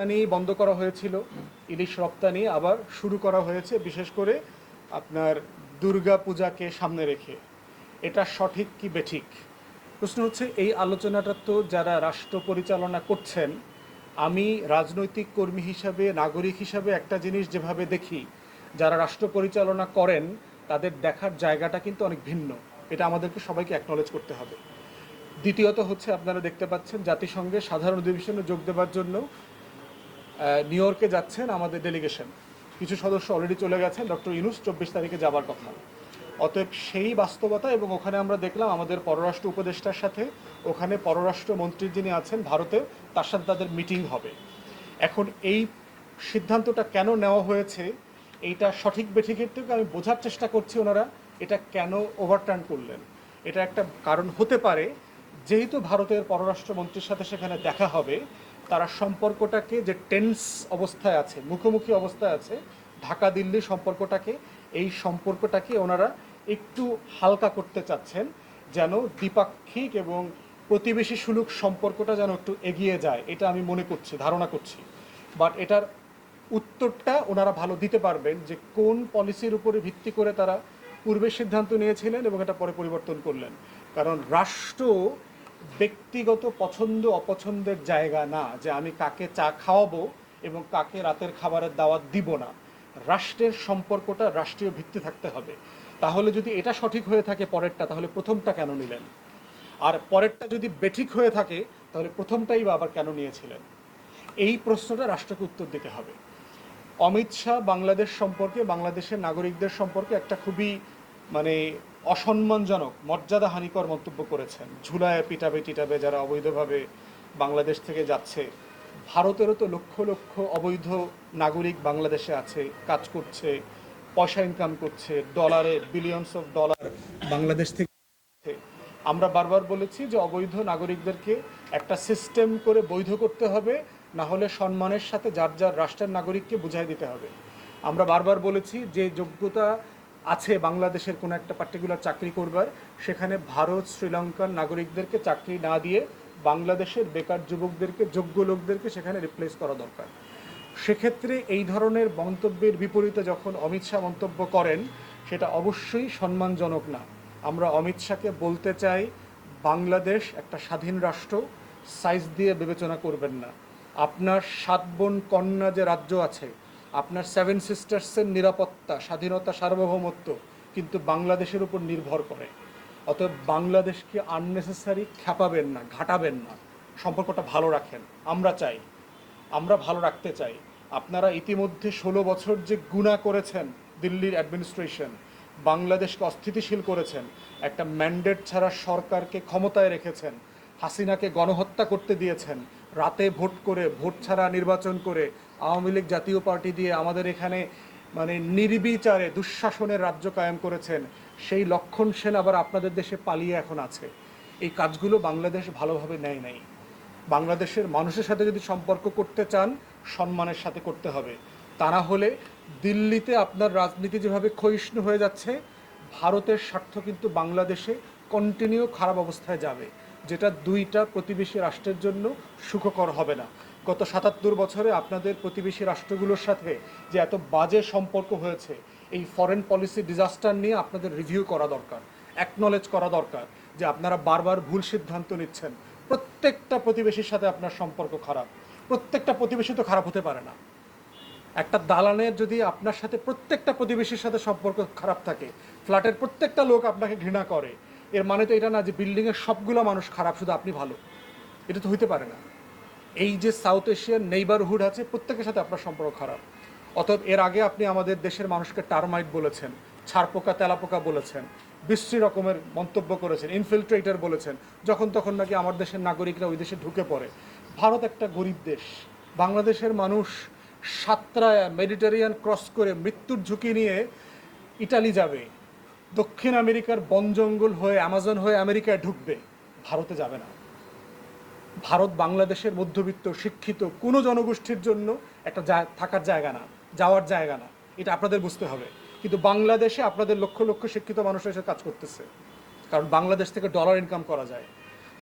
রপ্তানি বন্ধ করা হয়েছিল। ইলিশ রপ্তানি আবার শুরু করা হয়েছে, বিশেষ করে আপনার দুর্গা পূজাকে সামনে রেখে। এটা সঠিক কি বেঠিক? প্রশ্ন হচ্ছে, এই আলোচনাটা তো যারা রাষ্ট্র পরিচালনা করছেন, আমি রাজনৈতিক কর্মী হিসাবে, নাগরিক হিসাবে একটা জিনিস যেভাবে দেখি, যারা রাষ্ট্র পরিচালনা করেন, তাদের দেখার জায়গাটা কিন্তু অনেক ভিন্ন। এটা আমাদেরকে সবাইকে অ্যাকনলেজ করতে হবে। দ্বিতীয়ত হচ্ছে, আপনারা দেখতে পাচ্ছেন জাতিসংঘের সাধারণ অধিবেশনে যোগ দেওয়ার জন্য নিউ ইয়র্কে যাচ্ছেন আমাদের ডেলিগেশন কিছু সদস্য অলরেডি চলে গেছেন ডক্টর ইনুস চব্বিশ তারিখে যাবার কথা। অতএব সেই বাস্তবতা এবং ওখানে আমরা দেখলাম আমাদের পররাষ্ট্র উপদেষ্টার সাথে, ওখানে পররাষ্ট্র মন্ত্রী যিনি আছেন ভারতে, তার সাথে তাদের মিটিং হবে। এখন এই সিদ্ধান্তটা কেন নেওয়া হয়েছে, এইটা সঠিক বেঠিকের থেকে আমি বোঝার চেষ্টা করছি ওনারা, এটা কেন ওভারটার্ন করলেন? এটা একটা কারণ হতে পারে, যেহেতু ভারতের পররাষ্ট্রমন্ত্রীর সাথে সেখানে দেখা হবে তারা সম্পর্কটাকে যে টেন্স অবস্থায় আছে, মুখোমুখি অবস্থায় আছে, ঢাকা, দিল্লি সম্পর্কটাকে, এই সম্পর্কটাকে ওনারা একটু হালকা করতে চাচ্ছেন, যেন দ্বিপাক্ষিক এবং প্রতিবেশী সুলুক সম্পর্কটা যেন একটু এগিয়ে যায়, এটা আমি মনে করছি, ধারণা করছি। বাট এটার উত্তরটা ওনারা ভালো দিতে পারবেন যে কোন পলিসির উপরে ভিত্তি করে তারা পূর্বে সিদ্ধান্ত নিয়েছিলেন এবং এটা পরে পরিবর্তন করলেন। কারণ রাষ্ট্র ব্যক্তিগত পছন্দ, অপছন্দের জায়গা না যে আমি কাকে চা খাওয়াবো এবং কাকে রাতের খাবারের দাওয়াত দিব না। রাষ্ট্রের সম্পর্কটা রাষ্ট্রীয় ভিত্তি থাকতে হবে। তাহলে যদি এটা সঠিক হয়ে থাকে পরেরটা, তাহলে প্রথমটা কেন নিলেন? আর পরেরটা যদি বেঠিক হয়ে থাকে, তাহলে প্রথমটাই বা আবার কেন নিয়েছিলেন? এই প্রশ্নটা রাষ্ট্রকে উত্তর দিতে হবে। অমিত শাহ বাংলাদেশ সম্পর্কে, বাংলাদেশের নাগরিকদের সম্পর্কে একটা খুবই মানে অসম্মানজনক মর্যাদা হানিকর মন্তব্য করেছেন। ঝুলায় পিটাবে টিটাবে যারা অবৈধভাবে বাংলাদেশ থেকে যাচ্ছে, ভারতেরও তো লক্ষ লক্ষ অবৈধ নাগরিক বাংলাদেশে আছে, কাজ করছে, পয়সা ইনকাম করছে ডলারে বিলিয়নস অফ ডলার বাংলাদেশ থেকে আমরা বারবার বলেছি যে অবৈধ নাগরিকদেরকে একটা সিস্টেম করে বৈধ করতে হবে, না হলে সম্মানের সাথে যার যার রাষ্ট্রের নাগরিককে বুঝাই দিতে হবে। আমরা বারবার বলেছি যে যোগ্যতা আছে বাংলাদেশের কোনো একটা পার্টিকুলার চাকরি করবার, সেখানে ভারত, শ্রীলঙ্কার নাগরিকদেরকে চাকরি না দিয়ে বাংলাদেশের বেকার যুবকদেরকে, যোগ্য লোকদেরকে সেখানে রিপ্লেস করা দরকার। সেক্ষেত্রে এই ধরনের মন্তব্যের বিপরীতে যখন অমিত শাহ মন্তব্য করেন, সেটা অবশ্যই সম্মানজনক না। আমরা অমিত শাহকে বলতে চাই, বাংলাদেশ একটা স্বাধীন রাষ্ট্র সাইজ দিয়ে বিবেচনা করবেন না। আপনার সাত বোন, কন্যা যে রাজ্য আছে আপনার সেভেন সিস্টার্সের নিরাপত্তা, স্বাধীনতা, সার্বভৌমত্ব কিন্তু বাংলাদেশের উপর নির্ভর করে। অতএব বাংলাদেশকে আননেসেসারি খ্যাপাবেন না, ঘাটাবেন না। সম্পর্কটা ভালো রাখেন। আমরা চাই, আমরা ভালো রাখতে চাই। আপনারা ইতিমধ্যে ষোলো বছর যে গুণা করেছেন দিল্লির অ্যাডমিনিস্ট্রেশন বাংলাদেশকে অস্থিতিশীল করেছেন, একটা ম্যান্ডেট ছাড়া সরকারকে ক্ষমতায় রেখেছেন, হাসিনাকে গণহত্যা করতে দিয়েছেন রাতে ভোট করে, ভোট ছাড়া নির্বাচন করে আওয়ামী লীগ জাতীয় পার্টি দিয়ে আমাদের এখানে মানে নির্বিচারে দুঃশাসনের রাজ্য কায়েম করেছেন, সেই লক্ষণ সেন আবার আপনাদের দেশে পালিয়ে এখন আছে। এই কাজগুলো বাংলাদেশ ভালোভাবে নেয় নাই। বাংলাদেশের মানুষের সাথে যদি সম্পর্ক করতে চান, সম্মানের সাথে করতে হবে। তা না হলে দিল্লিতে আপনার রাজনীতি যেভাবে ক্ষয়িষ্ণু হয়ে যাচ্ছে, ভারতের স্বার্থ কিন্তু বাংলাদেশে কন্টিনিউ খারাপ অবস্থায় যাবে। যেটা দুইটা প্রতিবেশী রাষ্ট্রের জন্য সুখকর হবে না। গত সাতাত্তর বছরে আপনাদের প্রতিবেশী রাষ্ট্রগুলোর সাথে যে এত বাজে সম্পর্ক হয়েছে, এই ফরেন পলিসি ডিজাস্টার নিয়ে আপনাদের রিভিউ করা দরকার অ্যাকনলেজ করা দরকার যে আপনারা বারবার ভুল সিদ্ধান্ত নিচ্ছেন। প্রত্যেকটা প্রতিবেশীর সাথে আপনার সম্পর্ক খারাপ, প্রত্যেকটা প্রতিবেশী তো খারাপ হতে পারে না। একটা দালানের যদি আপনার সাথে প্রত্যেকটা প্রতিবেশীর সাথে সম্পর্ক খারাপ থাকে ফ্ল্যাটের প্রত্যেকটা লোক আপনাকে ঘৃণা করে এর মানে তো এটা না যে বিল্ডিংয়ের সবগুলো মানুষ খারাপ, শুধু আপনি ভালো। এটা তো হইতে পারে না। এই যে সাউথ এশিয়ার নেইবারহুড আছে, প্রত্যেকের সাথে আপনার সম্পর্ক খারাপ। অতএব এর আগে আপনি আমাদের দেশের মানুষকে টার্মাইট বলেছেন ছারপোকা তেলাপোকা বলেছেন, বিশ্রী রকমের মন্তব্য করেছেন ইনফিল্ট্রেটর বলেছেন, যখন তখন নাকি আমার দেশের নাগরিকরা ওই দেশে ঢুকে পড়ে। ভারত একটা গরিব দেশ। বাংলাদেশের মানুষ সাতরায় মেডিটেরিয়ান ক্রস করে মৃত্যুর ঝুঁকি নিয়ে ইটালি যাবে। দক্ষিণ আমেরিকার বন জঙ্গল হয়ে, আমাজন হয়ে আমেরিকায় ঢুকবে, ভারতে যাবে না। ভারত বাংলাদেশের মধ্যবিত্ত, শিক্ষিত, কোনো জনগোষ্ঠীর জন্য একটা থাকার জায়গা না, যাওয়ার জায়গা না। এটা আপনাদের বুঝতে হবে। কিন্তু বাংলাদেশে আপনাদের লক্ষ লক্ষ শিক্ষিত মানুষের এসে কাজ করতেছে। কারণ বাংলাদেশ থেকে ডলার ইনকাম করা যায়।